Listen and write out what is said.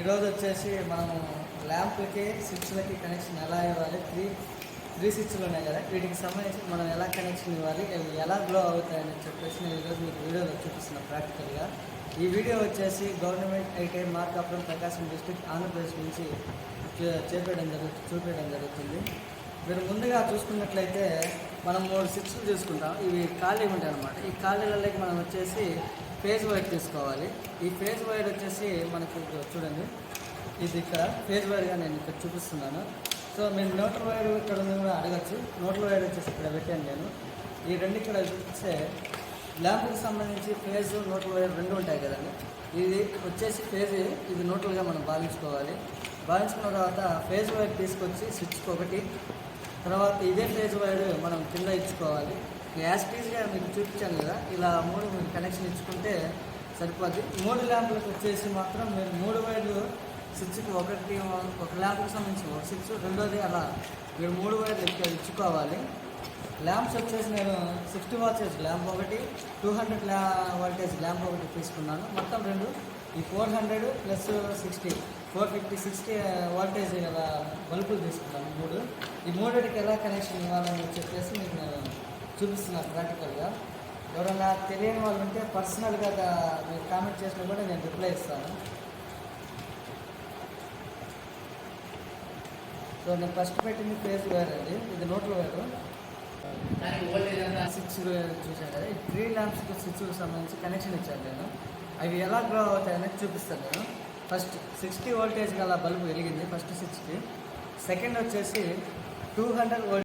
ఈరోజు వచ్చేసి మనము ల్యాంప్లకి స్విచ్లకి కనెక్షన్ ఎలా ఇవ్వాలి? త్రీ త్రీ స్విచ్లు ఉన్నాయి కదా. వీటికి సంబంధించి మనం ఎలా కనెక్షన్ ఇవ్వాలి? అవి ఎలా గ్లో అవుతాయని చెప్పేసి నేను ఈరోజు మీకు వీడియోలో చూపిస్తున్నాను ప్రాక్టికల్గా ఈ వీడియో వచ్చేసి government IT Markapuram Prakasam district Andhra Pradesh నుంచి చేపేయడం జరుగుతుంది చూపేయడం జరుగుతుంది. మీరు ముందుగా చూసుకున్నట్లయితే మనం మూడు స్విచ్లు చూసుకుంటాం. ఇవి ఖాళీ ఉంటాయి అనమాట ఈ ఖాళీలలోకి మనం వచ్చేసి ఫేజ్ వైర్ తీసుకోవాలి. ఈ ఫేజ్ వైర్ వచ్చేసి మనకు చూడండి. ఇది ఇక్కడ ఫేజ్ వైర్గా నేను ఇక్కడ చూపిస్తున్నాను. సో మీరు నోట్ల వైర్ ఇక్కడ ఉంది కూడా అడగచ్చు. నోట్ల వైర్ వచ్చేసి ఇక్కడ పెట్టాను నేను. ఈ రెండు ఇక్కడ చూస్తే ల్యాంప్కి సంబంధించి ఫేజ్ నోట్ల వైర్ రెండు ఉంటాయి కదండి. ఇది వచ్చేసి ఫేజ్ ఇది నోటల్గా మనం భావించుకోవాలి. భావించుకున్న తర్వాత ఫేజ్ వైర్ తీసుకొచ్చి స్విచ్కి ఒకటి. తర్వాత ఇదే ఫేజ్ వైర్ మనం కింద ఇచ్చుకోవాలి. యాస్టీస్గా మీకు చూపించాను కదా ఇలా మూడు మీరు కనెక్షన్ ఇచ్చుకుంటే సరిపోద్ది. మూడు ల్యాంపులకు వచ్చేసి మాత్రం మీరు మూడు వైర్లు స్విచ్కి ఒకటి ఒక ల్యాంప్కి సంబంధించి ఒక స్విచ్ రెండోది అలా మీరు మూడు వైర్లు ఇక్కడ ఇచ్చుకోవాలి. ల్యాంప్స్ వచ్చేసి నేను సిక్స్టీ వాచెస్ ల్యాంప్ ఒకటి టూ హండ్రెడ్ ల్యా వోల్టేజ్ ల్యాంప్ ఒకటి తీసుకున్నాను. మొత్తం రెండు ఈ four hundred plus sixty four fifty sixty voltage గల బల్బులు తీసుకున్నాను మూడు. ఈ మూడుకి ఎలా కనెక్షన్ ఇవ్వాలని చెప్పేసి మీకు నేను చూపిస్తున్నాను ప్రాక్టికల్గా ఎవరైనా తెలియని వాళ్ళు ఉంటే పర్సనల్గా మీరు కామెంట్ చేసినా కూడా నేను రిప్లై ఇస్తాను. సో నేను ఫస్ట్ పెట్టింది ఫేస్ వేర్ అండి ఇది నోట్లో వేరు. సిక్స్ చూశాను కదా. ఈ త్రీ ల్యాంప్స్కి స్విచ్కి సంబంధించి కనెక్షన్ ఇచ్చాను నేను. అవి ఎలా గ్రో అవుతాయనేది చూపిస్తాను నేను. ఫస్ట్ సిక్స్టీ వోల్టేజ్ గల బల్బు వెలిగింది ఫస్ట్ స్విచ్కి సెకండ్ వచ్చేసి టూ హండ్రెడ్